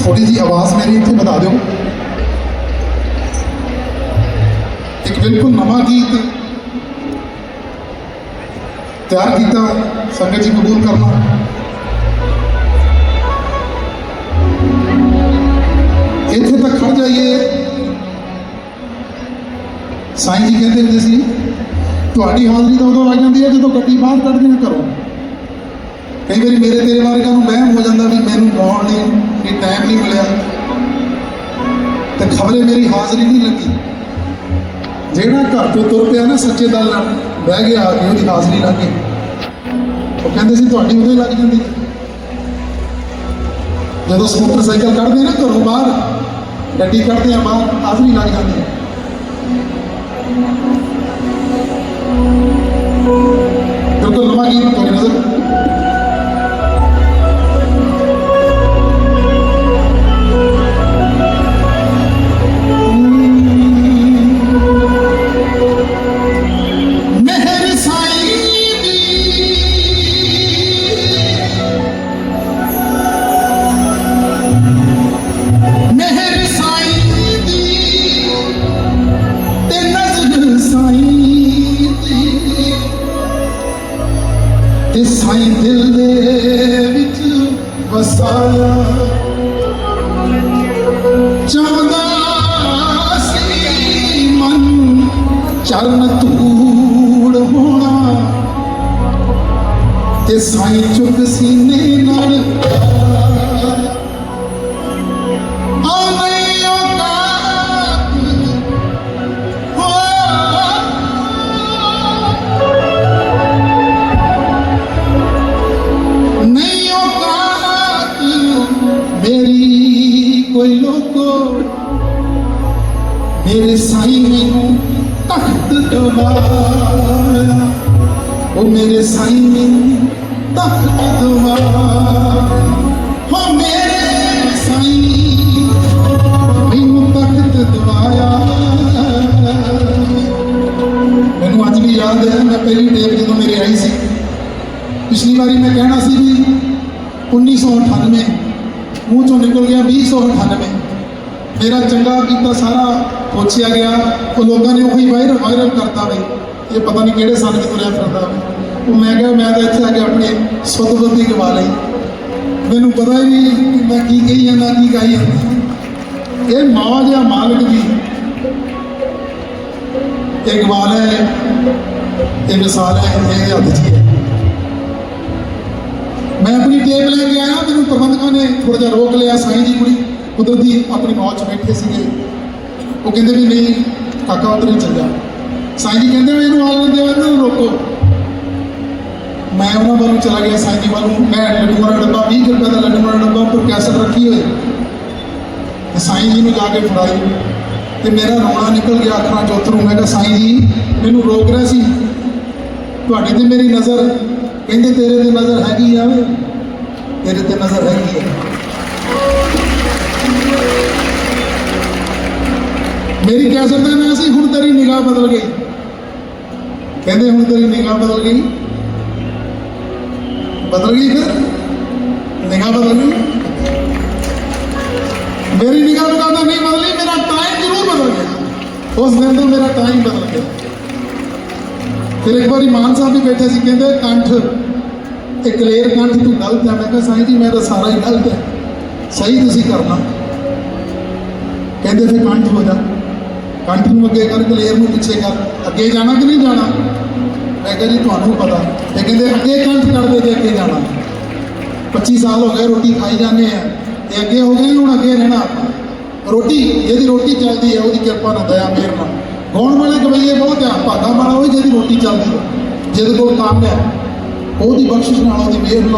ਥੋੜੀ ਜੀ ਆਵਾਜ਼ ਮੇਰੀ ਇੱਥੇ ਵਧਾ ਦਿਓ ਇੱਕ ਬਿਲਕੁਲ ਨਵਾਂ ਗੀਤ ਤਿਆਰ ਕੀਤਾ ਸੰਗਤ ਜੀ ਕਬੂਲ ਕਰਨਾ ਇੱਥੇ ਤੱਕ ਖੜ ਜਾਈਏ ਸਾਈਂ ਜੀ ਕਹਿੰਦੇ ਹੁੰਦੇ ਸੀ ਤੁਹਾਡੀ ਹਾਜ਼ਰੀ ਤਾਂ ਉਦੋਂ ਲੱਗ ਜਾਂਦੀ ਹੈ ਜਦੋਂ ਗੱਡੀ ਬਾਹਰ ਕੱਢਦੇ ਨੇ ਘਰੋਂ ਕਈ ਵਾਰੀ ਮੇਰੇ ਤੇਰੇ ਵਰਗਾ ਨੂੰ ਵਹਿਮ ਹੋ ਜਾਂਦਾ ਵੀ ਮੈਨੂੰ ਗਾਉਣ ਲਈ ਵੀ ਟਾਈਮ ਨਹੀਂ ਮਿਲਿਆ। ਤੇ ਖਬਰੇ ਮੇਰੀ ਹਾਜ਼ਰੀ ਨਹੀਂ ਲੱਗੀ। ਜਿਹੜਾ ਘਰ ਤੋਂ ਤੁਰ ਪਿਆ ਨਾ ਸੱਚੇ ਦਲ ਨਾਲ, ਬਹਿ ਗਿਆ ਆ ਕੇ ਉਹਦੀ ਹਾਜ਼ਰੀ ਲੱਗ ਗਈ। ਉਹ ਕਹਿੰਦੇ ਸੀ, ਤੁਹਾਡੀ ਉਦੋਂ ਹੀ ਲੱਗ ਜਾਂਦੀ ਜਦੋਂ ਸਕੂਟਰ ਸਾਈਕਲ ਕੱਢਦੇ ਨਾ ਘਰੋਂ ਬਾਹਰ, ਗੱਡੀ ਕੱਢਦੇ ਆ ਬਾਹਰ, ਹਾਜ਼ਰੀ ਲੱਗ ਜਾਂਦੀ ਤੇ ਸਾਈਂ ਦਿਲ ਦੇ ਵਿੱਚ ਵਸਾਇਆ। ਚਾਹੁੰਦਾ ਸੀ ਮਨ ਚਰਨ ਧੂੜ ਹੋਣਾ। ਤੇ ਸਾਈਂ ਚੁੱਕ ਸੀਨੇ ਨਾਲ। ਆ ਮੇਰੀ ਕੋਈ ਲੋਕੋ ਮੇਰੇ ਸਾਈ ਮੈਨੂੰ ਤਖਤ ਦਵਾਇਆ ਉਹ ਮੇਰੇ ਸਾਈ ਮੈਨੂੰ ਤਖਤ ਦਵਾਇਆ ਹੋ ਮੇਰੇ ਸਾਈਂ ਮੈਨੂੰ ਤਖਤ ਦਵਾਇਆ ਮੈਨੂੰ ਅੱਜ ਵੀ ਯਾਦ ਹੈ ਮੈਂ ਪਹਿਲੀ ਟੇਪ ਜਦੋਂ ਮੇਰੇ ਆਈ ਸੀ ਪਿਛਲੀ ਵਾਰੀ ਮੈਂ ਕਹਿਣਾ ਸੀ ਵੀ 1998 ਮੂੰਹ ਚੋਂ ਨਿਕਲ ਗਿਆ 2098 ਮੇਰਾ ਚੰਗਾ ਕੀਤਾ ਸਾਰਾ ਪੁੱਛਿਆ ਗਿਆ। ਉਹ ਲੋਕਾਂ ਨੇ ਉਹੀ ਵਾਇਰਲ ਵਾਇਰਲ ਕਰਤਾ ਬਈ। ਇਹ ਪਤਾ ਨਹੀਂ ਕਿਹੜੇ ਸਾਲ 'ਚ ਤੁਰਿਆ ਫਿਰਦਾ ਉਹ ਮੈਂ ਕਿਹਾ, ਮੈਂ ਤਾਂ ਇੱਥੇ ਆ ਕੇ ਆਪਣੀ ਸੁਤਬੰਦੀ ਗਵਾ ਲਈ ਮੈਨੂੰ ਪਤਾ ਹੀ ਨਹੀਂ ਕਿ ਮੈਂ ਕੀ ਕਹੀ ਜਾਂਦਾ ਕੀ ਕਹੀ। ਜਾਂਦਾ ਇਹ ਮਾਂ ਆ ਮਾਲਕ ਦੀ ਇਹ ਗਵਾਲ ਹੈ, ਇਹ ਮਿਸਾਲ ਹੈ, ਇਹ ਹੱਥ 'ਚ ਮੈਂ ਆਪਣੀ ਟੇਪ ਲੈ ਕੇ ਪ੍ਰਬੰਧਕਾਂ ਨੇ ਥੋੜਾ ਜਿਹਾ ਰੋਕ ਲਿਆ, ਸਾਈਂ ਜੀ ਕੁੜੀ। ਕੁਦਰਤੀ ਆਪਣੀ ਮੌਜ 'ਚ ਬੈਠੇ ਸੀਗੇ। ਉਹ ਕਹਿੰਦੇ ਵੀ ਨਹੀਂ, ਕਾਕਾ ਉਧਰ ਹੀ ਚੱਲ ਸਾਈਂ ਜੀ ਕਹਿੰਦੇ ਵੀ ਇਹਨੂੰ ਆਲ ਦਿਓ, ਇਹਨੂੰ ਰੋਕੋ। ਮੈਂ ਉਹਨਾਂ ਵੱਲ ਚਲਾ ਗਿਆ ਸਾਈਂ ਜੀ ਵੱਲ ਮੈਂ ਲੱਡੂਆਂ ਦਾ ਡੱਬਾ 20 ਰੁਪਏ ਦਾ ਲੱਡੂਆਂ ਦਾ ਡੱਬਾ ਉੱਪਰ ਕੈਸਟ ਰੱਖੀ ਹੋਈ। ਤੇ ਸਾਈਂ ਜੀ ਨੂੰ ਜਾ ਕੇ ਫੜਾਈ। ਤੇ ਮੇਰਾ ਰੋਣਾ ਨਿਕਲ ਗਿਆ ਅੱਖਾਂ ਚੋਂ ਅਥਰੂ ਮੈਂ ਕਿਹਾ, ਸਾਈਂ ਜੀ, ਮੈਨੂੰ ਰੋਕ ਰਿਹਾ ਸੀ। ਤੁਹਾਡੇ ਤੇ ਮੇਰੀ ਨਜ਼ਰ, ਕਹਿੰਦੇ ਤੇਰੇ ਤੇ ਨਜ਼ਰ ਹੈਗੀ ਆ। ਤੇਰੇ ਤੇ ਨਜ਼ਰ ਹੈਗੀ ਆ ਮੇਰੀ ਕੈਸਟ ਦਾ ਨਾਂ ਸੀ ਹੁਣ ਤੇਰੀ ਨਿਗਾਹ ਬਦਲ ਗਈ ਕਹਿੰਦੇ ਹੁਣ ਤੇਰੀ ਨਿਗਾਹ ਬਦਲ ਗਈ ਬਦਲ ਗਈ ਫਿਰ ਨਿਗਾਹ ਬਦਲ ਗਈ ਮੇਰੀ ਨਿਗਾਹ ਬਦਲਦਾ ਨਹੀਂ ਬਦਲੀ ਮੇਰਾ ਟਾਈਮ ਜ਼ਰੂਰ ਬਦਲ ਗਿਆ ਉਸ ਦਿਨ ਤੋਂ ਮੇਰਾ ਟਾਈਮ ਬਦਲ ਗਿਆ ਫਿਰ ਇੱਕ ਵਾਰੀ ਮਾਨ ਸਾਹਿਬ ਵੀ ਬੈਠੇ ਸੀ ਕਹਿੰਦੇ ਕੰਠ ਤੇ ਕਲੇਰ ਕੰਠ ਤੂੰ ਗਲਤ ਹੈ। ਮੈਂ ਕਿਹਾ, ਸਾਈਂ ਜੀ, ਮੈਂ ਤਾਂ ਸਾਰਾ ਹੀ ਗਲਤ ਹੈ। ਸਹੀ ਤੁਸੀਂ ਕਰਨਾ। ਕਹਿੰਦੇ ਫਿਰ ਕੰਠ ਹੋ ਜਾ। ਕੰਠ ਨੂੰ ਅੱਗੇ ਕਰ, ਕਲੇਰ ਨੂੰ ਪਿੱਛੇ ਕਰ। ਅੱਗੇ ਜਾਣਾ ਕਿ ਨਹੀਂ ਜਾਣਾ? ਮੈਂ ਕਿਹਾ ਜੀ, ਤੁਹਾਨੂੰ ਪਤਾ। ਤੇ ਕਹਿੰਦੇ, ਅੱਗੇ ਕੰਠ ਕਰਦੇ ਤੇ ਅੱਗੇ ਜਾਣਾ। 25 ਸਾਲ ਹੋ ਗਏ ਰੋਟੀ ਖਾਈ ਜਾਂਦੇ ਆ। ਤੇ ਅੱਗੇ ਹੋ ਗਏ, ਹੁਣ ਅੱਗੇ ਰਹਿਣਾ ਰੋਟੀ, ਜਿਹਦੀ ਰੋਟੀ ਚੱਲਦੀ ਹੈ, ਉਹਦੀ ਕਿਰਪਾ ਨਾਲ ਦਇਆ, ਮਿਹਰ ਨਾਲ। ਗਾਉਣ ਵਾਲੇ ਗਵਈਏ ਬਹੁਤ ਆ। ਭਾਗਾ ਮਾਰਾ, ਉਹ ਜਿਹਦੀ ਰੋਟੀ ਚੱਲਦੀ ਹੈ। ਜਿਹਦੇ ਕੋਲ ਕੰਮ ਹੈ। ਉਹਦੀ ਬਖਸ਼ਿਸ਼ ਨਾਲ ਉਹਦੀ ਮਿਹਰ